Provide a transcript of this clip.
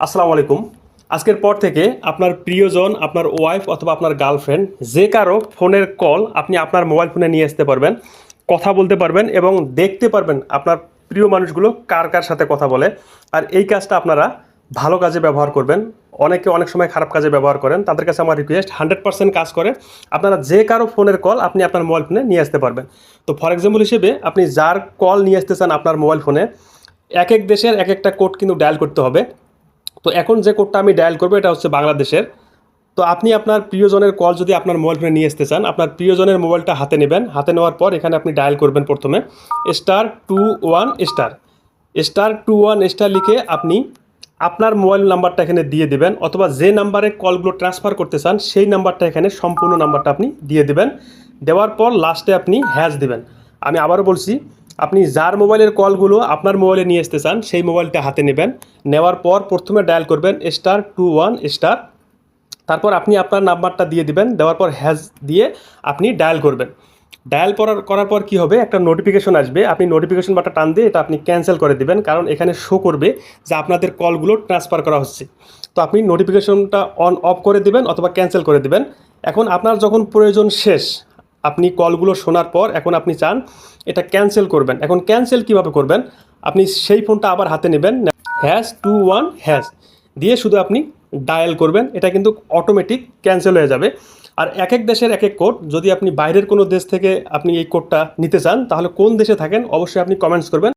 আসসালামু আলাইকুম। আজকের পর থেকে আপনার প্রিয়জন, আপনার ওয়াইফ অথবা আপনার গার্লফ্রেন্ড যে কারও ফোনের কল আপনি আপনার মোবাইল ফোনে নিয়ে আসতে পারবেন, কথা বলতে পারবেন এবং দেখতে পারবেন আপনার প্রিয় মানুষগুলো কার কার সাথে কথা বলে। আর এই কাজটা আপনারা ভালো কাজে ব্যবহার করবেন। অনেকে অনেক সময় খারাপ কাজে ব্যবহার করেন। তাদের কাছে আমার রিকোয়েস্ট হান্ড্রেড পার্সেন্ট কাজ করে। আপনারা যে কারও ফোনের কল আপনি আপনার মোবাইল ফোনে নিয়ে আসতে পারবেন। তো ফর এক্সাম্পল হিসেবে আপনি যার কল নিয়ে আসতে চান আপনার মোবাইল ফোনে এক এক দেশের এক একটা কোড কিন্তু ডায়াল করতে হবে। তো এখন যে কোডটা আমি ডায়াল করব, এটা হচ্ছে বাংলাদেশের। তো আপনি আপনার প্রিয়জনের কল যদি আপনার মোবাইল ফোনে নিয়ে আসতে চান, আপনার প্রিয়জনের মোবাইলটা হাতে নেবেন। হাতে নেওয়ার পর এখানে আপনি ডায়াল করবেন প্রথমে। Star two one star star two one star লিখে আপনি আপনার মোবাইল নাম্বারটা এখানে দিয়ে দিবেন, অথবা যে নাম্বারে কলগুলো ট্রান্সফার করতে চান, সেই নাম্বারটা এখানে সম্পূর্ণ নাম্বারটা আপনি দিয়ে দিবেন। দেওয়ার পর লাস্টে আপনি হ্যাশ দিবেন। আমি আবারও বলছি আপনি যার মোবাইলের কলগুলো আপনার মোবাইলে নিয়ে আসতে চান, সেই মোবাইলটা হাতে নেবেন। নেওয়ার পর প্রথমে ডায়াল করবেন স্টার টু ওয়ান স্টার তারপর আপনি আপনার নাম্বারটা দিয়ে দিবেন, দেওয়ার পর হ্যাজ দিয়ে আপনি ডায়াল করবেন। ডায়াল করার করার পর কি হবে? একটা নোটিফিকেশন আসবে। আপনি নোটিফিকেশন বাটটা টান দিয়ে এটা আপনি ক্যান্সেল করে দিবেন, কারণ এখানে শো করবে যে আপনাদের কলগুলো ট্রান্সফার করা হচ্ছে। তো আপনি নোটিফিকেশনটা অন অফ করে দিবেন অথবা ক্যান্সেল করে দিবেন। এখন আপনার যখন প্রয়োজন শেষ আপনি কলগুলো শোনার পর এখন আপনি চান এটা ক্যান্সেল করবেন। এখন ক্যান্সেল কীভাবে করবেন? আপনি সেই ফোনটা আবার হাতে নেবেন হ্যাশ টু ওয়ান হ্যাশ দিয়ে শুধু আপনি ডায়াল করবেন। এটা কিন্তু অটোমেটিক ক্যান্সেল হয়ে যাবে। আর এক এক দেশের এক এক কোড যদি আপনি বাইরের কোনো দেশ থেকে আপনি এই কোডটা নিতে চান, তাহলে কোন দেশে থাকেন অবশ্যই আপনি কমেন্টস করবেন।